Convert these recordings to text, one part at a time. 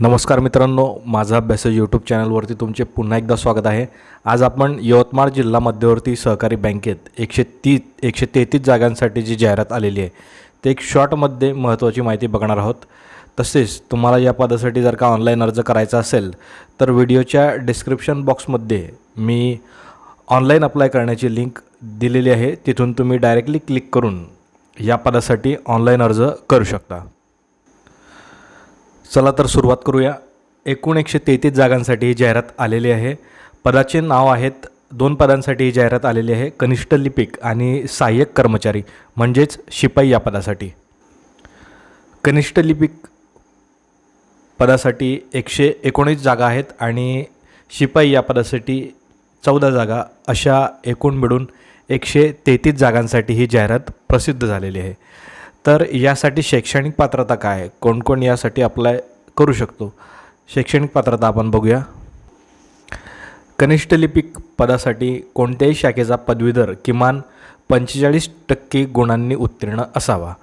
नमस्कार मित्रांनो माझा अभ्यास यूट्यूब चॅनलवरती तुमचे पुन्हा एकदा स्वागत आहे. आज आपण यवतमाळ जिल्हा मध्यवर्ती सहकारी बँकेत एकशे ती एकशे तेहतीस जागांसाठी जी जाहिरात आलेली आहे ते एक शॉर्टमध्ये महत्त्वाची माहिती बघणार आहोत. तसेच तुम्हाला या पदासाठी जर का ऑनलाईन अर्ज करायचा असेल तर व्हिडिओच्या डिस्क्रिप्शन बॉक्समध्ये मी ऑनलाईन अप्लाय करण्याची लिंक दिलेली आहे. तिथून तुम्ही डायरेक्टली क्लिक करून या पदासाठी ऑनलाईन अर्ज करू शकता. चला तर सुरुवात करूया. एकूण एकशे तेहतीस जागांसाठी ही जाहिरात आलेली आहे. पदाचे नाव आहेत दोन पदांसाठी ही जाहिरात आलेली आहे कनिष्ठ लिपिक आणि सहाय्यक कर्मचारी म्हणजेच शिपाई या पदासाठी. कनिष्ठ लिपिक पदासाठी एकशे एकोणीस जागा आहेत आणि शिपाई या पदासाठी चौदा जागा. अशा एकूण मिळून एकशे तेहतीस जागांसाठी ही जाहिरात प्रसिद्ध झालेली आहे. तर यासाठी शैक्षणिक पात्रता काय? आहे कोण कोण यासाठी अप्लाय करू शकतो? शैक्षणिक पात्रता आपण बघूया. कनिष्ठ लिपिक पदासाठी कोणत्याही शाखेचा पदवीधर किमान पंचेचाळीस टक्के गुणांनी उत्तीर्ण असावा.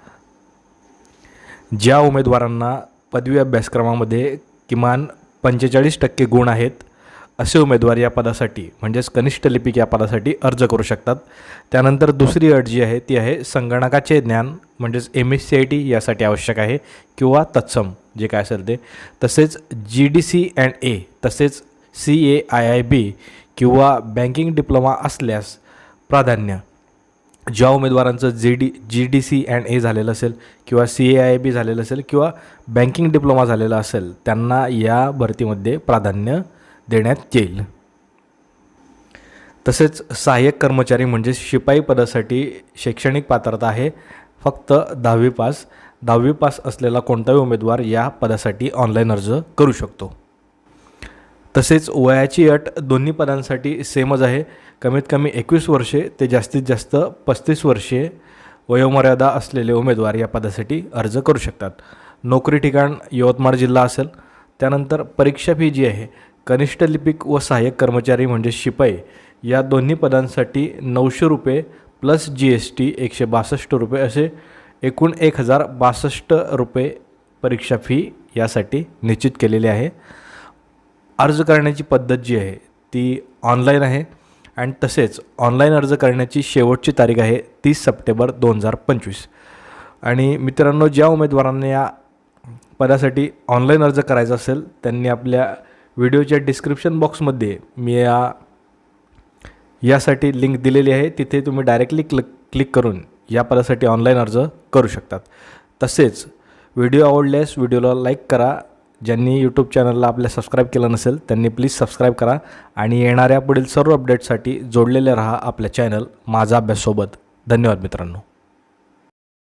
ज्या उमेदवारांना पदवी अभ्यासक्रमामध्ये किमान पंचेचाळीस टक्के गुण आहेत असे उमेदवार या पदासाठी म्हणजेच कनिष्ठ लिपिक या पदासाठी अर्ज करू शकतात. त्यानंतर दुसरी अट जी आहे ती आहे संगणकाचे ज्ञान म्हणजेच M S C I T यासाठी आवश्यक आहे किंवा तत्सम जे काय असेल ते. तसेच G D C and A तसेच C A I I B किंवा बँकिंग डिप्लोमा असल्यास प्राधान्य. ज्या उमेदवारांचं जे D G D C and A झालेलं असेल किंवा सी ए आय बी झालेलं असेल किंवा बँकिंग डिप्लोमा झालेला असेल त्यांना या भरतीमध्ये प्राधान्य देण्यात येईल. तसेच सहाय्यक कर्मचारी म्हणजे शिपाई पदासाठी शैक्षणिक पात्रता आहे. फक्त दहावी पास. दहावी पास असलेला कोणताही उमेदवार या पदासाठी ऑनलाईन अर्ज करू शकतो. तसेच वयाची अट दोन्ही पदांसाठी सेमच आहे. कमीत कमी एकवीस वर्षे ते जास्तीत जास्त पस्तीस वर्षे वयोमर्यादा असलेले उमेदवार या पदासाठी अर्ज करू शकतात. नोकरी ठिकाण यवतमाळ जिल्हा असेल. त्यानंतर परीक्षा फी जी आहे कनिष्ठ लिपिक व सहाय्यक कर्मचारी म्हणजे शिपाई या दोन्ही पदांसाठी नऊशे रुपये प्लस जी एस टी एकशे बासष्ट रुपये असे एकूण एक हजार बासष्ट रुपये परीक्षा फी यासाठी निश्चित केलेली आहे. अर्ज करण्याची पद्धत जी आहे ती ऑनलाईन आहे आणि तसेच ऑनलाईन अर्ज करण्याची शेवटची तारीख आहे तीस सप्टेंबर दोन हजार पंचवीस. आणि मित्रांनो ज्या उमेदवारांना या पदासाठी ऑनलाईन अर्ज करायचा असेल त्यांनी आपल्या व्हिडिओच्या डिस्क्रिप्शन बॉक्समध्ये मी या यासाठी लिंक दिलेली आहे. तिथे तुम्ही डायरेक्टली क्लिक क्लिक करून या पदासाठी ऑनलाईन अर्ज करू शकतात. तसेच व्हिडिओ आवडल्यास व्हिडिओला लाईक करा. ज्यांनी यूट्यूब चॅनलला आपल्या सबस्क्राईब केलं नसेल त्यांनी प्लीज सबस्क्राईब करा आणि येणाऱ्या पुढील सर्व अपडेटसाठी जोडलेले राहा आपल्या चॅनल माझा अभ्याससोबत धन्यवाद मित्रांनो.